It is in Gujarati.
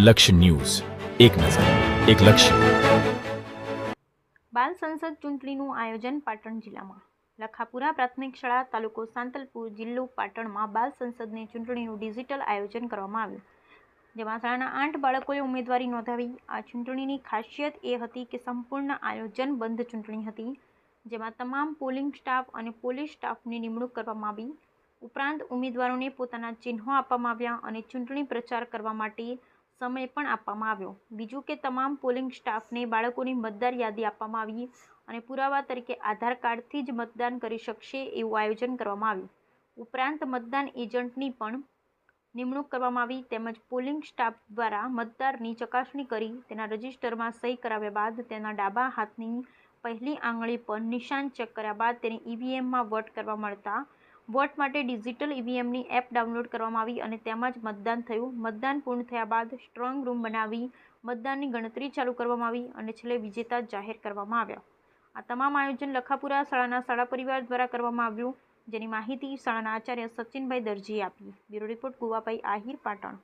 લક્ષ્ય ન્યૂઝ. એક નજર, એક લક્ષ્ય. બાલ સંસદ ચૂંટણીનું આયોજન પાટણ જિલ્લામાં. લખાપુરા પ્રાથમિક શાળા તાલુકો સાંતલપુર જિલ્લો પાટણમાં બાલ સંસદની ચૂંટણીનું ડિજિટલ આયોજન કરવામાં આવ્યું. જેમાં શાળાના આઠ બાળકોએ ઉમેદવારી નોંધાવી. આ ચૂંટણીની ખાસિયત એ હતી કે સંપૂર્ણ આયોજન બંધ ચૂંટણી હતી, જેમાં તમામ પોલિંગ સ્ટાફ અને પોલીસ સ્ટાફની નિમણૂક કરવામાં આવી. ઉપરાંત ઉમેદવારોને પોતાના ચિહ્નો આપવામાં આવ્યા અને ચૂંટણી પ્રચાર કરવા માટે સમય પણ આપવામાં આવ્યો. બીજું કે તમામ પોલિંગ સ્ટાફને બાળકોની મતદાર યાદી આપવામાં આવી અને પુરાવા તરીકે આધાર કાર્ડથી જ મતદાન કરી શકશે એવું આયોજન કરવામાં આવ્યું. ઉપરાંત મતદાન એજન્ટની પણ નિમણૂક કરવામાં આવી તેમજ પોલિંગ સ્ટાફ દ્વારા મતદારની ચકાસણી કરી તેના રજિસ્ટરમાં સહી કરાવ્યા બાદ તેના ડાબા હાથની પહેલી આંગળી પર નિશાન ચેક કર્યા બાદ તેને ઈવીએમમાં વોટ કરવા મળતા વોટ માટે ડિજિટલ ઈવીએમની એપ ડાઉનલોડ કરવામાં આવી અને તેમાં જ મતદાન થયું. મતદાન પૂર્ણ થયા બાદ સ્ટ્રોંગ રૂમ બનાવી મતદાનની ગણતરી ચાલુ કરવામાં આવી અને છેલ્લે વિજેતા જાહેર કરવામાં આવ્યા. આ તમામ આયોજન લખાપુરા શાળાના શાળા પરિવાર દ્વારા કરવામાં આવ્યું. જેની માહિતી શાળાના આચાર્ય સચિનભાઈ દરજીએ આપી. બ્યુરો રિપોર્ટ ગુવાભાઈ આહિર પાટણ.